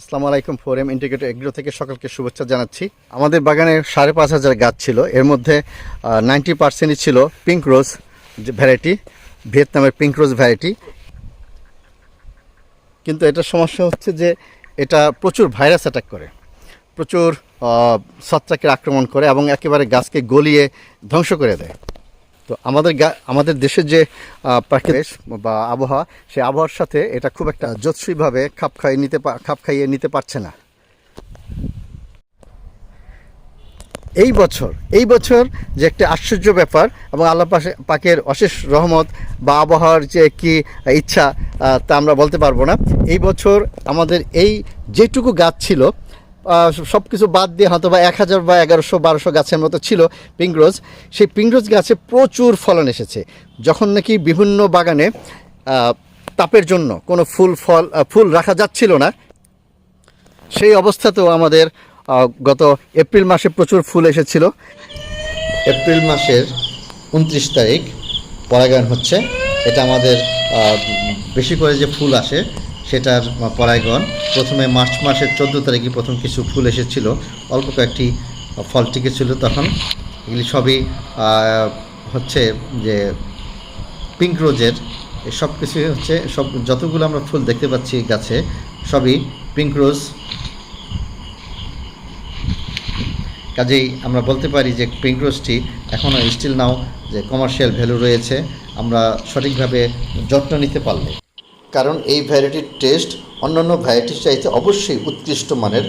আসসালামু আলাইকুম, four M integrated agro থেকে সকলকে শুভেচ্ছা জানাচ্ছি। আমাদের বাগানে সাড়ে পাঁচ হাজার গাছ ছিল। এর মধ্যে নাইনটি পার্সেন্টই ছিল পিঙ্ক রোজ ভ্যারাইটি ভিয়েতনামের পিঙ্ক রোজ ভ্যারাইটি কিন্তু এটার সমস্যা হচ্ছে যে এটা প্রচুর ভাইরাস অ্যাটাক করে। প্রচুর ছত্রাকের আক্রমণ করে এবং একেবারে গাছকে গলিয়ে ধ্বংস করে দেয়। তো আমাদের আমাদের দেশের যে প্রাকৃতিক বা আবহাওয়া, সেই আবহাওয়ার সাথে এটা খুব একটা যৎসইভাবে খাপ খাইয়ে নিতে খাপ খাইয়ে নিতে পারছে না। এই বছর এই বছর যে একটা আশ্চর্য ব্যাপার, এবং আল্লাহ পাকের অশেষ রহমত বা আবহাওয়ার যে কি ইচ্ছা তা আমরা বলতে পারব না। এই বছর আমাদের এই যেটুকু গাছ ছিল সব কিছু বাদ দিয়ে হয়তো বা এক হাজার বা এগারোশো, বারোশো গাছের মতো ছিল পিংরোজ। সেই পিংরোজ গাছে প্রচুর ফলন এসেছে। যখন নাকি বিভিন্ন বাগানে তাপের জন্য কোনো ফুল ফল ফুল রাখা যাচ্ছিল না, সেই অবস্থাতেও আমাদের গত এপ্রিল মাসে প্রচুর ফুল এসেছিল। এপ্রিল মাসের উনত্রিশ তারিখ, পরাগায়ন হচ্ছে। এটা আমাদের বেশি করে যে ফুল আসে সেটার পরায়গণ প্রথমে মার্চ মাসের চোদ্দ তারিখে প্রথম কিছু ফুল এসেছিল। অল্প কয়েকটি ফল টিকেছিল তখন। এগুলি সবই হচ্ছে যে পিঙ্ক রোজের সব কিছুই হচ্ছে, সব যতগুলো আমরা ফুল দেখতে পাচ্ছি গাছে, সবই পিঙ্ক রোজ কাজেই আমরা বলতে পারি যে পিঙ্ক রোজটি এখনও স্টিল নাও যে কমার্শিয়াল ভ্যালু রয়েছে, আমরা সঠিকভাবে যত্ন নিতে পারলে। কারণ এই ভ্যারাইটির টেস্ট অন্যান্য ভ্যারাইটির চাইতে অবশ্যই উৎকৃষ্ট মানের।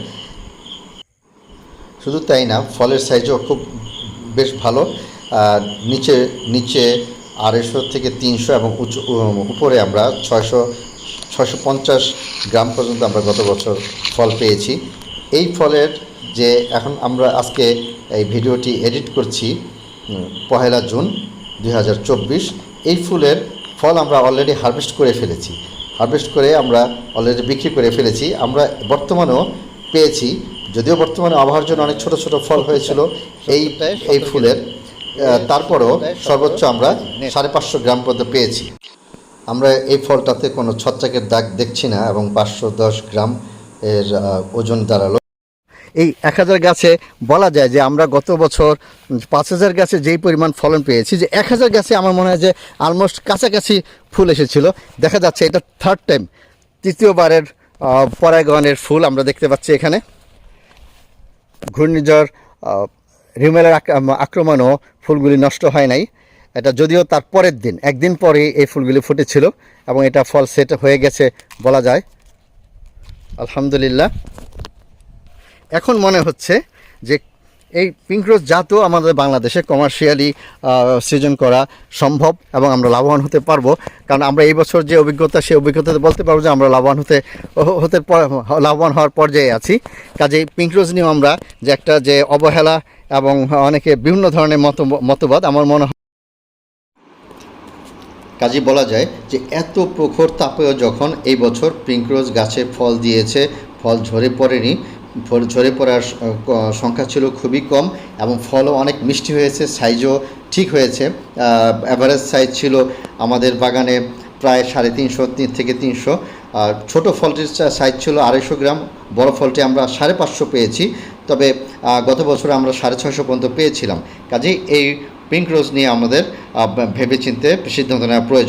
শুধু তাই না, ফলের সাইজও খুব বেশ ভালো। নিচে নিচে আড়াইশো থেকে তিনশো এবং উঁচু উপরে আমরা ছয়শো ছয়শো পঞ্চাশ গ্রাম পর্যন্ত আমরা গত বছর ফল পেয়েছি। এই ফলের যে এখন আমরা আজকে এই ভিডিওটি এডিট করছি পহেলা জুন দু হাজার চব্বিশ। এই ফুলের ফল আমরা অলরেডি হারভেস্ট করে ফেলেছি। হারভেস্ট করে আমরা অলরেডি বিক্রি করে ফেলেছি। আমরা বর্তমানেও পেয়েছি। যদিও বর্তমানে আবহাওয়ার জন্য অনেক ছোট ছোট ফল হয়েছিল, এই এই ফুলের তারপরেও সর্বোচ্চ আমরা সাড়ে পাঁচশো গ্রাম পর্যন্ত পেয়েছি। আমরা এই ফলটাতে কোনো ছত্রাকের দাগ দেখছি না এবং পাঁচশো দশ গ্রাম এর ওজন দাঁড়াল। এই এক হাজার গাছে বলা যায় যে আমরা গত বছর পাঁচ হাজার গাছে যেই পরিমাণ ফলন পেয়েছি, যে এক হাজার গাছে আমার মনে হয় যে অলমোস্ট কাছাকাছি ফুল এসেছিল। দেখা যাচ্ছে এটা থার্ড টাইম তৃতীয়বারের পরাগণের ফুল আমরা দেখতে পাচ্ছি এখানে। ঘূর্ণিঝড় রিমেলের আক্রমণও ফুলগুলি নষ্ট হয় নাই। এটা যদিও তার পরের দিন, একদিন পরে এই ফুলগুলি ফুটেছিল এবং এটা ফল সেট হয়ে গেছে বলা যায়। আলহামদুলিল্লাহ। এখন মনে হচ্ছে যে এই পিঙ্ক রোজ জাতও আমাদের বাংলাদেশে কমার্শিয়ালি সৃজন করা সম্ভব এবং আমরা লাভবান হতে পারব। কারণ আমরা এই বছর যে অভিজ্ঞতা, সেই অভিজ্ঞতাতে বলতে পারব যে আমরা লাভবান হতে হতে লাভবান হওয়ার পর্যায়ে আছি। কাজেই পিঙ্ক রোজ নিয়েও আমরা যে একটা যে অবহেলা এবং অনেকে বিভিন্ন ধরনের মত, মতবাদ, আমার মনে হয় কাজে বলা যায় যে এত প্রখর তাপেও যখন এই বছর পিঙ্করোজ গাছে ফল দিয়েছে, ফল ঝরে পড়েনি ঝরে পড়ার সংখ্যা ছিল খুবই কম এবং ফলও অনেক মিষ্টি হয়েছে, সাইজও ঠিক হয়েছে। অ্যাভারেজ সাইজ ছিল আমাদের বাগানে প্রায় সাড়ে তিনশো, তিন থেকে তিনশো। আর ছোটো ফলটির সাইজ ছিল আড়াইশো গ্রাম, বড় ফলটি আমরা সাড়ে পাঁচশো পেয়েছি। তবে গত বছর আমরা সাড়ে ছয়শো পর্যন্ত পেয়েছিলাম। কাজেই এই পিঙ্ক রোজ নিয়ে আমাদের ভেবে চিনতে সিদ্ধান্ত নেওয়া প্রয়োজন।